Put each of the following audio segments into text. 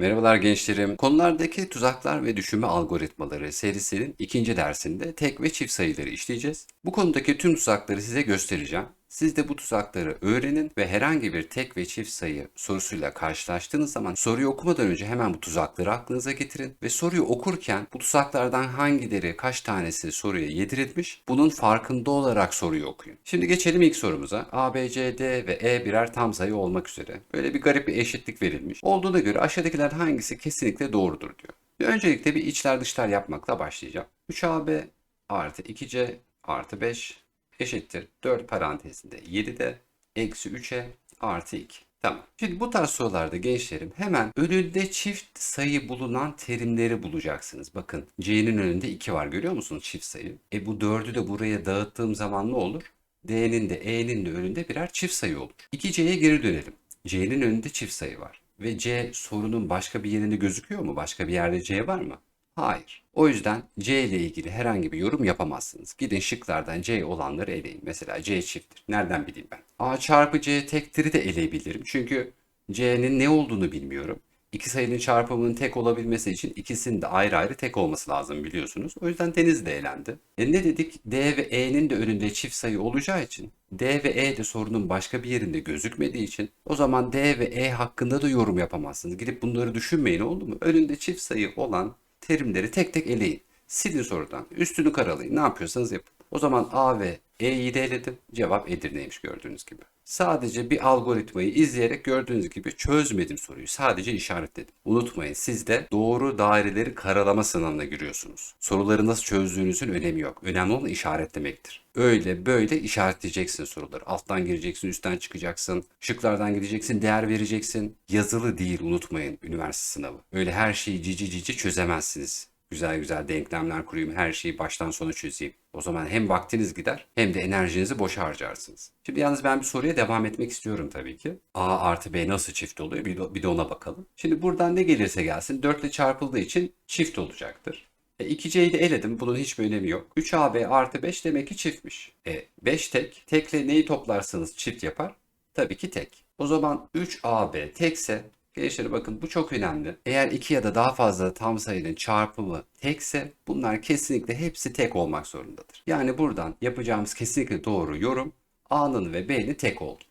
Merhabalar gençlerim. Konulardaki tuzaklar ve düşünme algoritmaları serisinin ikinci dersinde tek ve çift sayıları işleyeceğiz. Bu konudaki tüm tuzakları size göstereceğim. Siz de bu tuzakları öğrenin ve herhangi bir tek ve çift sayı sorusuyla karşılaştığınız zaman soruyu okumadan önce hemen bu tuzakları aklınıza getirin ve soruyu okurken bu tuzaklardan hangileri kaç tanesi soruya yedirilmiş bunun farkında olarak soruyu okuyun. Şimdi geçelim ilk sorumuza. A, B, C, D ve E birer tam sayı olmak üzere. Böyle bir garip bir eşitlik verilmiş. Olduğuna göre aşağıdakiler hangisi kesinlikle doğrudur diyor. Öncelikle bir içler dışlar yapmakla başlayacağım. 3AB artı 2C artı 5 eşittir 4 parantezinde 7'de eksi 3'e artı 2. Tamam. Şimdi bu tarz sorularda gençlerim hemen önünde çift sayı bulunan terimleri bulacaksınız. Bakın C'nin önünde 2 var görüyor musunuz çift sayı? E bu 4'ü de buraya dağıttığım zaman ne olur? D'nin de E'nin de önünde birer çift sayı olur. 2C'ye geri dönelim. C'nin önünde çift sayı var. Ve C sorunun başka bir yerinde gözüküyor mu? Başka bir yerde C var mı? Hayır. O yüzden C ile ilgili herhangi bir yorum yapamazsınız. Gidin şıklardan C olanları eleyin. Mesela C çifttir. Nereden bileyim ben? A çarpı C tektir'i de eleyebilirim. Çünkü C'nin ne olduğunu bilmiyorum. İki sayının çarpımının tek olabilmesi için ikisinin de ayrı ayrı tek olması lazım biliyorsunuz. O yüzden Deniz de elendi. E ne dedik? D ve E'nin de önünde çift sayı olacağı için D ve E de sorunun başka bir yerinde gözükmediği için o zaman D ve E hakkında da yorum yapamazsınız. Gidip bunları düşünmeyin oldu mu? Önünde çift sayı olan terimleri tek tek eleyin. Silin sorudan. Üstünü karalayın. Ne yapıyorsanız yapın. O zaman A ve E'yi de eledim. Cevap Edirne'ymiş gördüğünüz gibi. Sadece bir algoritmayı izleyerek gördüğünüz gibi çözmedim soruyu. Sadece işaretledim. Unutmayın siz de doğru daireleri karalama sınavına giriyorsunuz. Soruları nasıl çözdüğünüzün önemi yok. Önemli olan işaretlemektir. Öyle böyle işaretleyeceksin soruları. Alttan gireceksin, üstten çıkacaksın. Şıklardan gideceksin, değer vereceksin. Yazılı değil unutmayın üniversite sınavı. Öyle her şeyi cici cici çözemezsiniz. Güzel güzel denklemler kurayım, her şeyi baştan sona çözeyim. O zaman hem vaktiniz gider hem de enerjinizi boşa harcarsınız. Şimdi yalnız ben bir soruya devam etmek istiyorum tabii ki. A artı B nasıl çift oluyor bir de, bir de ona bakalım. Şimdi buradan ne gelirse gelsin 4 ile çarpıldığı için çift olacaktır. E, 2C'yi de eledim. Bunun hiçbir önemi yok. 3AB artı 5 demek ki çiftmiş. E, 5 tek. Tekle neyi toplarsanız çift yapar? Tabii ki tek. O zaman 3AB tekse Gençler bakın bu çok önemli. Eğer iki ya da daha fazla tam sayının çarpımı tekse bunlar kesinlikle hepsi tek olmak zorundadır. Yani buradan yapacağımız kesinlikle doğru yorum A'nın ve B'nin tek olduğudur.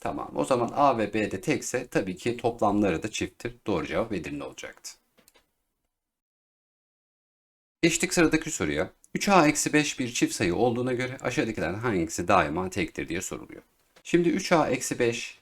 Tamam o zaman A ve B de tekse tabii ki toplamları da çifttir. Doğru cevap Edirne olacaktı. Geçtik sıradaki soruya. 3a-5 bir çift sayı olduğuna göre aşağıdakilerden hangisi daima tektir diye soruluyor. Şimdi 3a-5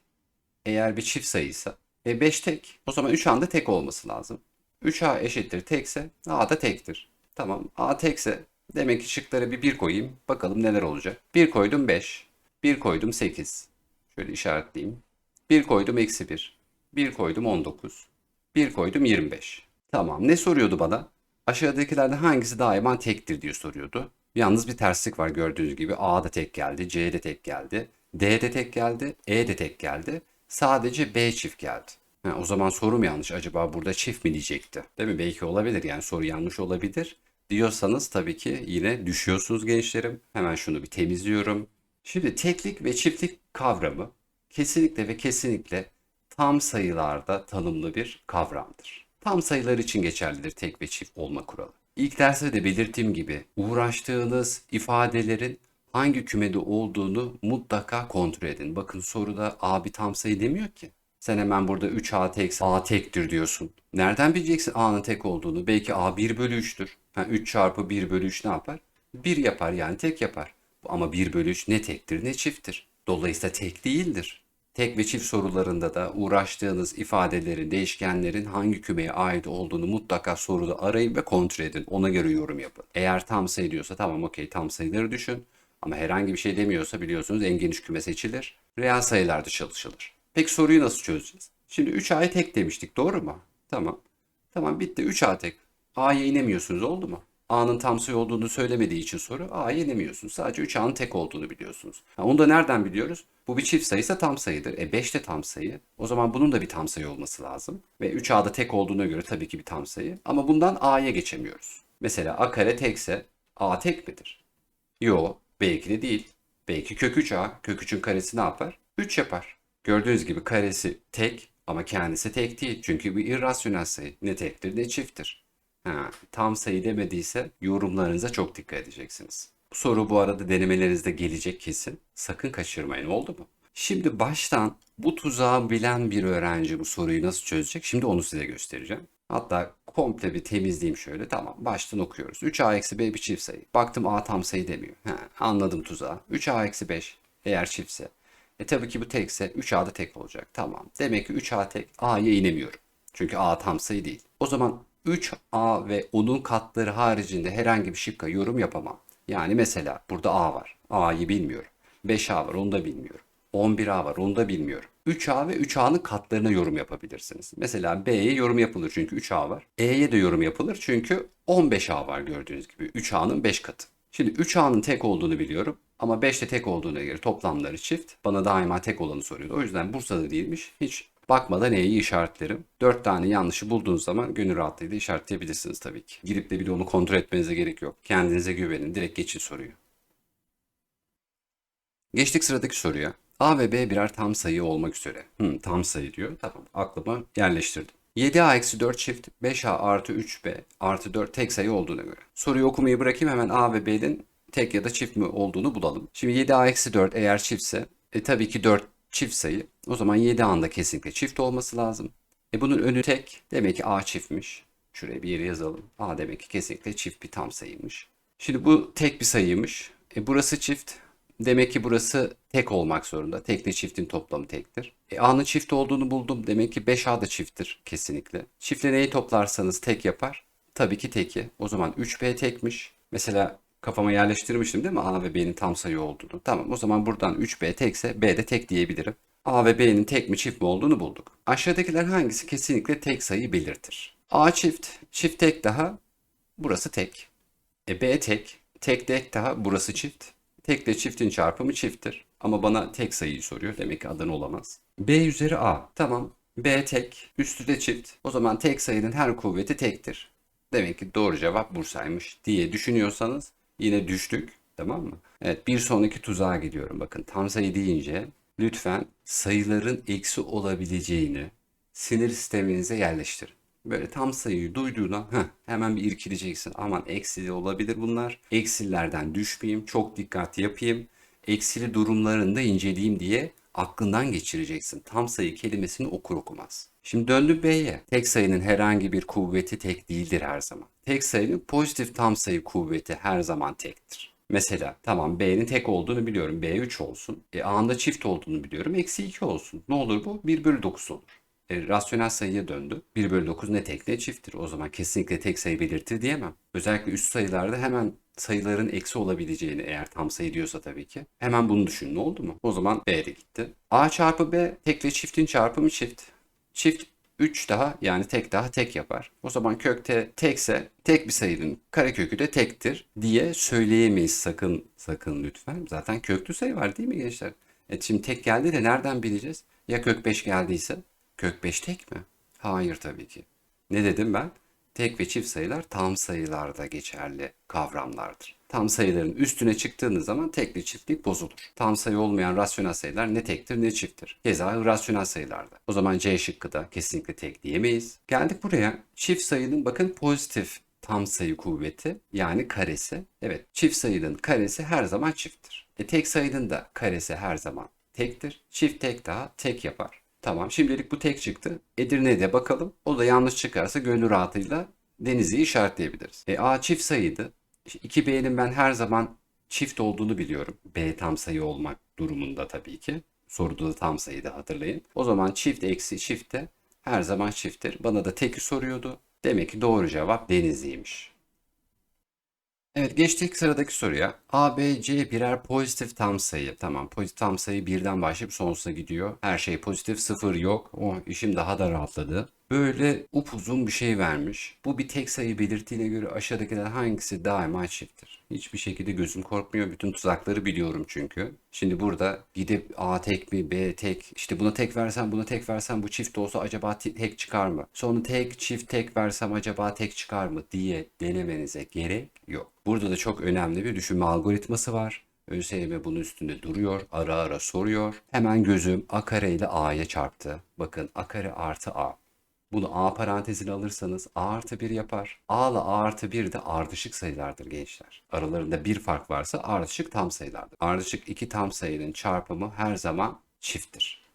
eğer bir çift sayıysa e 5 tek. O zaman 3 anda tek olması lazım. 3A eşittir tekse A da tektir. Tamam A tekse demek ki şıklara bir 1 koyayım. Bakalım neler olacak. 1 koydum 5. 1 koydum 8. Şöyle işaretleyeyim. 1 koydum eksi 1. 1 koydum 19. 1 koydum 25. Tamam ne soruyordu bana? Aşağıdakilerden hangisi daima tektir diye soruyordu. Yalnız bir terslik var gördüğünüz gibi. A da tek geldi, C de tek geldi, D de tek geldi, E de tek geldi. Sadece B çift geldi. Ha, o zaman sorum yanlış. Acaba burada çift mi diyecekti? Değil mi? Belki olabilir. Yani soru yanlış olabilir. Diyorsanız tabii ki yine düşüyorsunuz gençlerim. Hemen şunu bir temizliyorum. Şimdi teklik ve çiftlik kavramı kesinlikle ve kesinlikle tam sayılarda tanımlı bir kavramdır. Tam sayılar için geçerlidir tek ve çift olma kuralı. İlk derste de belirttiğim gibi uğraştığınız ifadelerin hangi kümede olduğunu mutlaka kontrol edin. Bakın soruda A bir tam sayı demiyor ki. Sen hemen burada 3A tek A tektir diyorsun. Nereden bileceksin A'nın tek olduğunu? Belki A 1 bölü 3'tür. Ha, 3 çarpı 1 bölü 3 ne yapar? 1 yapar yani tek yapar. Ama 1 bölü 3 ne tektir ne çifttir. Dolayısıyla tek değildir. Tek ve çift sorularında da uğraştığınız ifadelerin, değişkenlerin hangi kümeye ait olduğunu mutlaka soruda arayın ve kontrol edin. Ona göre yorum yapın. Eğer tam sayı diyorsa tamam okey tam sayıları düşün. Ama herhangi bir şey demiyorsa biliyorsunuz en geniş küme seçilir. Reel sayılarda çalışılır. Peki soruyu nasıl çözeceğiz? Şimdi 3A'yı tek demiştik doğru mu? Tamam. Tamam bitti 3A tek. A'ya inemiyorsunuz oldu mu? A'nın tam sayı olduğunu söylemediği için soru A'ya inemiyorsunuz. Sadece 3A'nın tek olduğunu biliyorsunuz. Ha, onu da nereden biliyoruz? Bu bir çift sayıysa tam sayıdır. E 5 de tam sayı. O zaman bunun da bir tam sayı olması lazım. Ve 3A'da tek olduğuna göre tabii ki bir tam sayı. Ama bundan A'ya geçemiyoruz. Mesela A kare tekse A tek midir? Yo belki de değil. Belki kök 3A. Kök 3'ün karesi ne yapar? 3 yapar. Gördüğünüz gibi karesi tek Ama kendisi tek değil. Çünkü bir irrasyonel sayı. Ne tektir ne çifttir. Ha, tam sayı demediyse yorumlarınıza çok dikkat edeceksiniz. Bu soru bu arada denemelerinizde gelecek kesin. Sakın kaçırmayın oldu mu? Şimdi baştan bu tuzağı bilen bir öğrenci bu soruyu nasıl çözecek? Şimdi onu size göstereceğim. Hatta komple bir temizleyeyim şöyle. Tamam baştan okuyoruz. 3a eksi b bir çift sayı. Baktım a tam sayı demiyor. He, anladım tuzağı. 3a eksi 5 eğer çiftse. E tabii ki bu tekse 3a da tek olacak. Tamam. Demek ki 3a tek a'ya inemiyorum. Çünkü a tam sayı değil. O zaman 3a ve onun katları haricinde herhangi bir şıkka yorum yapamam. Yani mesela burada a var. a'yı bilmiyorum. 5a var onu da bilmiyorum. 11A var onu da bilmiyorum. 3A ve 3A'nın katlarına yorum yapabilirsiniz. Mesela B'ye yorum yapılır çünkü 3A var. E'ye de yorum yapılır çünkü 15A var gördüğünüz gibi. 3A'nın 5 katı. Şimdi 3A'nın tek olduğunu biliyorum ama 5 de tek olduğuna göre toplamları çift. Bana daima tek olanı soruyordu. O yüzden Bursa'da değilmiş. Hiç bakmadan E'yi işaretlerim. 4 tane yanlışı bulduğunuz zaman gönül rahatlığıyla işaretleyebilirsiniz tabii ki. Girip de bir de onu kontrol etmenize gerek yok. Kendinize güvenin. Direkt geçin soruyu. Geçtik sıradaki soruya. A ve B birer tam sayı olmak üzere. Hı, tam sayı diyor. Tamam aklıma yerleştirdim. 7A eksi 4 çift 5A artı 3B artı 4 tek sayı olduğuna göre. Soruyu okumayı bırakayım hemen A ve B'nin tek ya da çift mi olduğunu bulalım. Şimdi 7A eksi 4 eğer çiftse e, tabii ki 4 çift sayı. O zaman 7A'nın da kesinlikle çift olması lazım. E bunun önü tek. Demek ki A çiftmiş. Şuraya bir yere yazalım. A demek ki kesinlikle çift bir tam sayıymış. Şimdi bu tek bir sayıymış. E burası çift. Demek ki burası tek olmak zorunda. Tekle çiftin toplamı tektir. E, A'nın çift olduğunu buldum. Demek ki 5A da çifttir kesinlikle. Çiftle neyi toplarsanız tek yapar. Tabii ki teki. O zaman 3B tekmiş. Mesela kafama yerleştirmiştim değil mi A ve B'nin tam sayı olduğunu. Tamam o zaman buradan 3B tekse B de tek diyebilirim. A ve B'nin tek mi çift mi olduğunu bulduk. Aşağıdakiler hangisi kesinlikle tek sayı belirtir? A çift, çift tek daha, burası tek. E B tek, tek tek daha, burası çift. Tekle çiftin çarpımı çifttir. Ama bana tek sayıyı soruyor. Demek ki adın olamaz. B üzeri A. Tamam. B tek. Üstü de çift. O zaman tek sayının her kuvveti tektir. Demek ki doğru cevap Bursa'ymış diye düşünüyorsanız yine düştük. Tamam mı? Evet bir sonraki tuzağa gidiyorum. Bakın tam sayı deyince lütfen sayıların eksi olabileceğini sinir sisteminize yerleştirin. Böyle tam sayıyı duyduğuna heh, hemen bir irkileyeceksin. Aman eksili olabilir bunlar. Eksilerden düşmeyeyim, çok dikkat yapayım. Eksili durumlarını da inceleyeyim diye aklından geçireceksin. Tam sayı kelimesini okur okumaz. Şimdi döndüm B'ye. Tek sayının herhangi bir kuvveti tek değildir her zaman. Tek sayının pozitif tam sayı kuvveti her zaman tektir. Mesela tamam B'nin tek olduğunu biliyorum. B 3 olsun. E A'nın çift olduğunu biliyorum. Eksi 2 olsun. Ne olur bu? 1 bölü 9 olur e, rasyonel sayıya döndü. 1 bölü 9 ne tek ne çifttir. O zaman kesinlikle tek sayı belirtir diyemem. Özellikle üst sayılarda hemen sayıların eksi olabileceğini eğer tam sayı diyorsa tabii ki. Hemen bunu düşün ne oldu mu? O zaman B de gitti. A çarpı B tekle çiftin çarpımı çift. Çift 3 daha yani tek daha tek yapar. O zaman kökte tekse tek bir sayının karekökü de tektir diye söyleyemeyiz sakın sakın lütfen. Zaten köklü sayı var değil mi gençler? E şimdi tek geldi de nereden bileceğiz? Ya kök 5 geldiyse? Kök 5 tek mi? Hayır tabii ki. Ne dedim ben? Tek ve çift sayılar tam sayılarda geçerli kavramlardır. Tam sayıların üstüne çıktığınız zaman tekli çiftlik bozulur. Tam sayı olmayan rasyonel sayılar ne tektir ne çifttir. Keza rasyonel sayılarda. O zaman C şıkkı da kesinlikle tek diyemeyiz. Geldik buraya. Çift sayının bakın pozitif tam sayı kuvveti yani karesi. Evet çift sayının karesi her zaman çifttir. E tek sayının da karesi her zaman tektir. Çift tek daha tek yapar. Tamam şimdilik bu tek çıktı. Edirne'de bakalım. O da yanlış çıkarsa gönül rahatıyla Denizli'yi işaretleyebiliriz. E, A çift sayıydı. 2B'nin ben her zaman çift olduğunu biliyorum. B tam sayı olmak durumunda tabii ki. Soruda da tam sayıydı hatırlayın. O zaman çift eksi çift de her zaman çifttir. Bana da teki soruyordu. Demek ki doğru cevap Denizli'ymiş. Evet geçtik sıradaki soruya. A, B, C birer pozitif tam sayı. Tamam pozitif tam sayı birden başlayıp sonsuza gidiyor. Her şey pozitif sıfır yok. Oh işim daha da rahatladı. Böyle upuzun bir şey vermiş. Bu bir tek sayı belirttiğine göre aşağıdakiler hangisi daima çifttir? Hiçbir şekilde gözüm korkmuyor. Bütün tuzakları biliyorum çünkü. Şimdi burada gidip A tek mi B tek işte buna tek versem buna tek versem bu çift olsa acaba tek çıkar mı? Sonra tek çift tek versem acaba tek çıkar mı diye denemenize gerek yok. Burada da çok önemli bir düşünme algoritması var. ÖSYM bunun üstünde duruyor. Ara ara soruyor. Hemen gözüm A kare ile A'ya çarptı. Bakın A kare artı A. Bunu A parantezine alırsanız A artı 1 yapar. A ile A artı 1 de ardışık sayılardır gençler. Aralarında bir fark varsa ardışık tam sayılardır. Ardışık iki tam sayının çarpımı her zaman çifttir.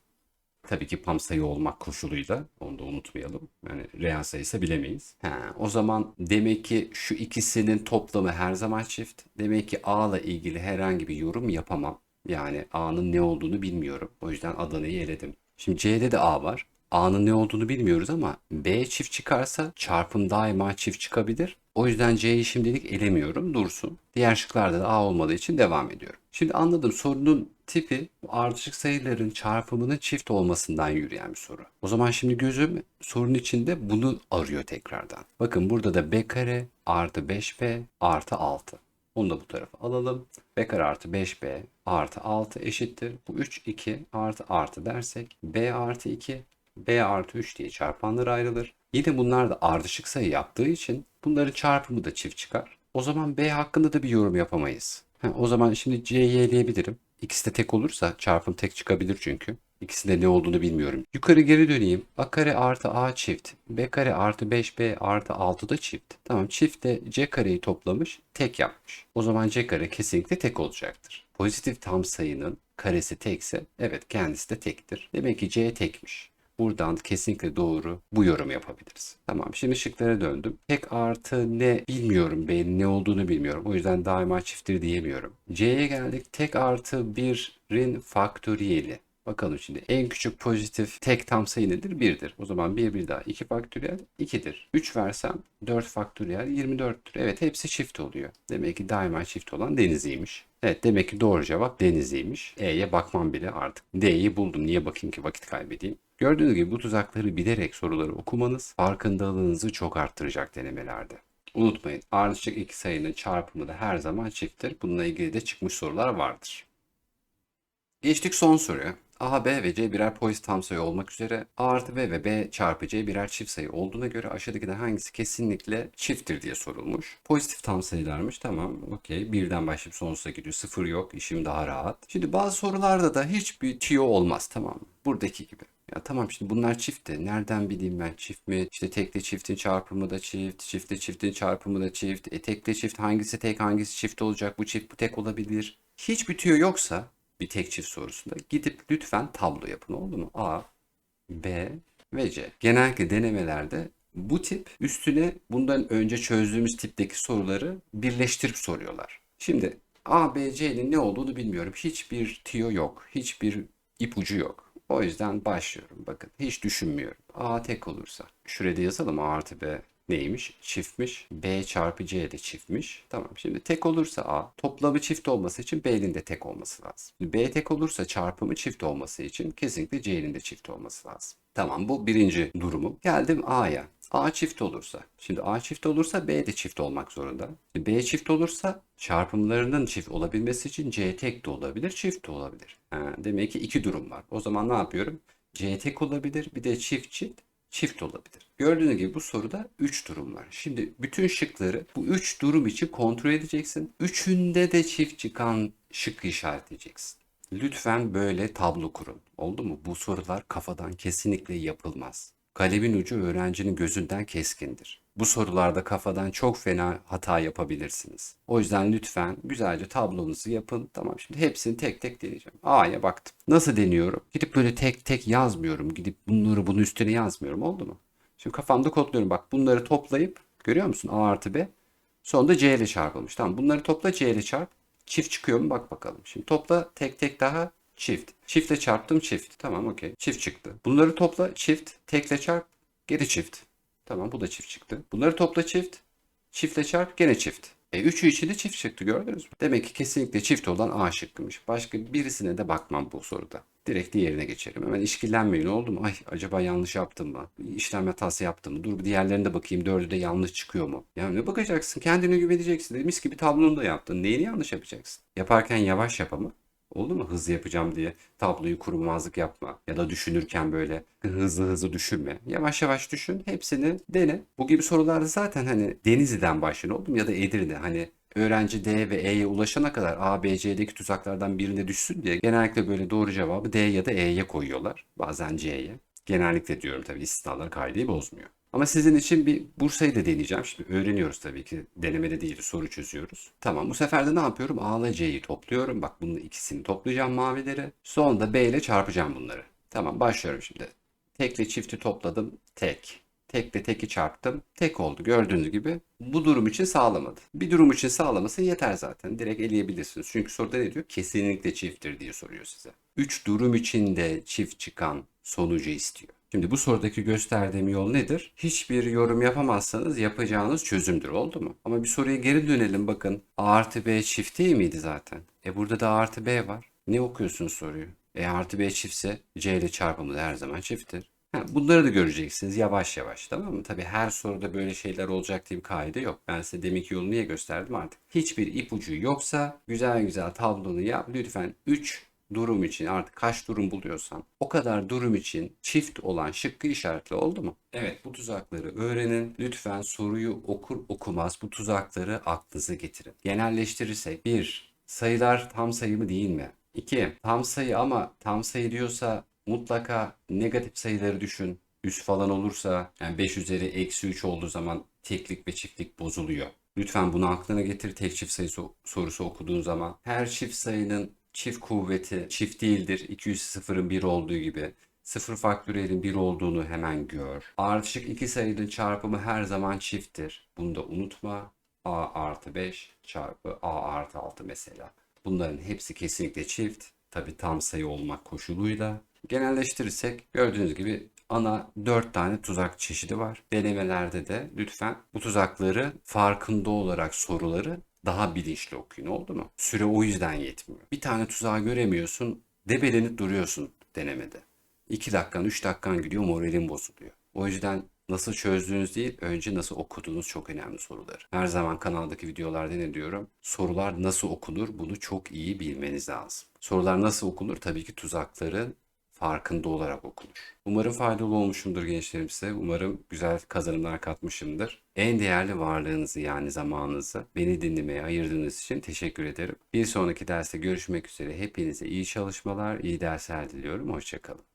Tabii ki tam sayı olmak koşuluyla onu da unutmayalım. Yani reel sayısı bilemeyiz. He, o zaman demek ki şu ikisinin toplamı her zaman çift. Demek ki A ile ilgili herhangi bir yorum yapamam. Yani A'nın ne olduğunu bilmiyorum. O yüzden Adana'yı eledim. Şimdi C'de de A var. A'nın ne olduğunu bilmiyoruz ama B çift çıkarsa çarpım daima çift çıkabilir. O yüzden C'yi şimdilik elemiyorum. Dursun. Diğer şıklarda da A olmadığı için devam ediyorum. Şimdi anladım sorunun tipi ardışık sayıların çarpımının çift olmasından yürüyen bir soru. O zaman şimdi gözüm sorunun içinde bunu arıyor tekrardan. Bakın burada da B kare artı 5B artı 6. Onu da bu tarafa alalım. B kare artı 5B artı 6 eşittir. Bu 3 2 artı artı dersek B artı 2 B artı 3 diye çarpanlar ayrılır. Yine bunlar da ardışık sayı yaptığı için bunların çarpımı da çift çıkar. O zaman B hakkında da bir yorum yapamayız. Ha, o zaman şimdi C'yi eleyebilirim. İkisi de tek olursa çarpım tek çıkabilir çünkü. İkisinde ne olduğunu bilmiyorum. Yukarı geri döneyim. A kare artı A çift. B kare artı 5B artı 6 da çift. Tamam çift de C kareyi toplamış tek yapmış. O zaman C kare kesinlikle tek olacaktır. Pozitif tam sayının karesi tekse evet kendisi de tektir. Demek ki C tekmiş. Buradan kesinlikle doğru bu yorum yapabiliriz. Tamam şimdi şıklara döndüm. Tek artı ne bilmiyorum B'nin ne olduğunu bilmiyorum. O yüzden daima çifttir diyemiyorum. C'ye geldik. Tek artı 1'in faktöriyeli. Bakalım şimdi en küçük pozitif tek tam sayı nedir? 1'dir. O zaman 1 bir daha 2 faktöriyel 2'dir. 3 versem 4 faktöriyel 24'tür. Evet hepsi çift oluyor. Demek ki daima çift olan Denizli'ymiş. Evet demek ki doğru cevap Denizli'ymiş. E'ye bakmam bile artık. D'yi buldum. Niye bakayım ki vakit kaybedeyim? Gördüğünüz gibi bu tuzakları bilerek soruları okumanız farkındalığınızı çok arttıracak denemelerde. Unutmayın ardışık iki sayının çarpımı da her zaman çifttir. Bununla ilgili de çıkmış sorular vardır. Geçtik son soruya. A, B ve C birer pozitif tam sayı olmak üzere A artı B ve B çarpı C birer çift sayı olduğuna göre aşağıdakilerden hangisi kesinlikle çifttir diye sorulmuş. Pozitif tam sayılarmış tamam okey birden başlayıp sonsuza gidiyor sıfır yok işim daha rahat. Şimdi bazı sorularda da hiçbir tüyo olmaz tamam? Buradaki gibi. Ya tamam şimdi bunlar çift de nereden bileyim ben çift mi? İşte tekle çiftin çarpımı da çift, çiftle çiftin çarpımı da çift. E tekle çift hangisi tek hangisi çift olacak? Bu çift bu tek olabilir. Hiçbir tüyo yoksa bir tek çift sorusunda gidip lütfen tablo yapın oldu mu? A, B ve C. Genellikle denemelerde bu tip üstüne bundan önce çözdüğümüz tipteki soruları birleştirip soruyorlar. Şimdi A, B, C'nin ne olduğunu bilmiyorum. Hiçbir tüyo yok. Hiçbir ipucu yok. O yüzden başlıyorum. Bakın hiç düşünmüyorum. A tek olursa. Şurada yazalım A artı B neymiş? Çiftmiş. B çarpı C de çiftmiş. Tamam şimdi tek olursa A toplamı çift olması için B'nin de tek olması lazım. B tek olursa çarpımı çift olması için kesinlikle C'nin de çift olması lazım. Tamam bu birinci durumum. Geldim A'ya. A çift olursa. Şimdi A çift olursa B de çift olmak zorunda. B çift olursa çarpımlarının çift olabilmesi için C tek de olabilir, çift de olabilir. Ha, demek ki iki durum var. O zaman ne yapıyorum? C tek olabilir, bir de çift çift çift olabilir. Gördüğünüz gibi bu soruda 3 durum var. Şimdi bütün şıkları bu 3 durum için kontrol edeceksin. Üçünde de çift çıkan şıkkı işaretleyeceksin. Lütfen böyle tablo kurun. Oldu mu? Bu sorular kafadan kesinlikle yapılmaz. Kalemin ucu öğrencinin gözünden keskindir. Bu sorularda kafadan çok fena hata yapabilirsiniz. O yüzden lütfen güzelce tablonuzu yapın. Tamam şimdi hepsini tek tek deneyeceğim. A'ya baktım. Nasıl deniyorum? Gidip böyle tek tek yazmıyorum. Gidip bunları bunun üstüne yazmıyorum. Oldu mu? Şimdi kafamda kodluyorum. Bak bunları toplayıp görüyor musun? A artı B. Sonunda C ile çarpılmış. Tamam bunları topla C ile çarp. Çift çıkıyor mu? Bak bakalım. Şimdi topla tek tek daha çift. Çiftle çarptım çift. Tamam okey. Çift çıktı. Bunları topla çift. Tekle çarp. Geri çift. Tamam bu da çift çıktı. Bunları topla çift. Çiftle çarp gene çift. E üçü içinde çift çıktı gördünüz mü? Demek ki kesinlikle çift olan A şıkkıymış. Başka birisine de bakmam bu soruda. Direkt diğerine geçelim. Hemen işkillenmeyin oldu mu? Ay acaba yanlış yaptım mı? İşlem hatası yaptım mı? Dur diğerlerine de bakayım. Dördü de yanlış çıkıyor mu? Ya ne bakacaksın? Kendine güveneceksin. Mis gibi tablonu da yaptın. Neyini yanlış yapacaksın? Yaparken yavaş yap ama. Oldu mu? Hızlı yapacağım diye tabloyu kurmazlık yapma. Ya da düşünürken böyle hızlı hızlı düşünme. Yavaş yavaş düşün. Hepsini dene. Bu gibi sorularda zaten hani Denizli'den başlayın oldum ya da Edirne. Hani öğrenci D ve E'ye ulaşana kadar A, B, C'deki tuzaklardan birine düşsün diye genellikle böyle doğru cevabı D ya da E'ye koyuyorlar. Bazen C'ye. Genellikle diyorum tabii istisnalar kaideyi bozmuyor. Ama sizin için bir Bursa'yı da deneyeceğim. Şimdi öğreniyoruz tabii ki. Denemede değil, soru çözüyoruz. Tamam bu sefer de ne yapıyorum? A ile C'yi topluyorum. Bak bunun ikisini toplayacağım mavileri. Sonra da B ile çarpacağım bunları. Tamam başlıyorum şimdi. Tekle çifti topladım. Tek. Tekle teki çarptım. Tek oldu gördüğünüz gibi. Bu durum için sağlamadı. Bir durum için sağlaması yeter zaten. Direkt eleyebilirsiniz. Çünkü soruda ne diyor? Kesinlikle çifttir diye soruyor size. 3 durum içinde çift çıkan sonucu istiyor. Şimdi bu sorudaki gösterdiğim yol nedir? Hiçbir yorum yapamazsanız yapacağınız çözümdür. Oldu mu? Ama bir soruya geri dönelim bakın. A artı B çift değil miydi zaten? E burada da A artı B var. Ne okuyorsunuz soruyu? E artı B çiftse C ile çarpımı da her zaman çifttir. Ha, bunları da göreceksiniz yavaş yavaş tamam mı? Tabii her soruda böyle şeyler olacak diye bir kaide yok. Ben size deminki yolu niye gösterdim artık. Hiçbir ipucu yoksa güzel güzel tablonu yap. Lütfen 3 durum için artık kaç durum buluyorsan o kadar durum için çift olan şıkkı işaretle oldu mu? Evet bu tuzakları öğrenin. Lütfen soruyu okur okumaz bu tuzakları aklınıza getirin. Genelleştirirsek 1. Sayılar tam sayı mı değil mi? 2. Tam sayı ama tam sayı diyorsa mutlaka negatif sayıları düşün. Üst falan olursa yani 5 üzeri eksi 3 olduğu zaman teklik ve çiftlik bozuluyor. Lütfen bunu aklına getir tek çift sayı so- sorusu okuduğun zaman. Her çift sayının çift kuvveti çift değildir. 200 sıfırın 1 olduğu gibi. Sıfır faktöriyelin 1 olduğunu hemen gör. Ardışık iki sayının çarpımı her zaman çifttir. Bunu da unutma. A artı 5 çarpı A artı 6 mesela. Bunların hepsi kesinlikle çift. Tabi tam sayı olmak koşuluyla. Genelleştirirsek gördüğünüz gibi ana 4 tane tuzak çeşidi var. Denemelerde de lütfen bu tuzakları farkında olarak soruları daha bilinçli okuyun oldu mu? Süre o yüzden yetmiyor. Bir tane tuzağı göremiyorsun, debelenip duruyorsun denemede. 2 dakikan, 3 dakikan gidiyor, moralin bozuluyor. O yüzden nasıl çözdüğünüz değil, önce nasıl okuduğunuz çok önemli sorular. Her zaman kanaldaki videolarda ne diyorum? Sorular nasıl okunur bunu çok iyi bilmeniz lazım. Sorular nasıl okunur? Tabii ki tuzakların farkında olarak okunur. Umarım faydalı olmuşumdur gençlerim size. Umarım güzel kazanımlar katmışımdır. En değerli varlığınızı yani zamanınızı beni dinlemeye ayırdığınız için teşekkür ederim. Bir sonraki derste görüşmek üzere. Hepinize iyi çalışmalar, iyi dersler diliyorum. Hoşçakalın.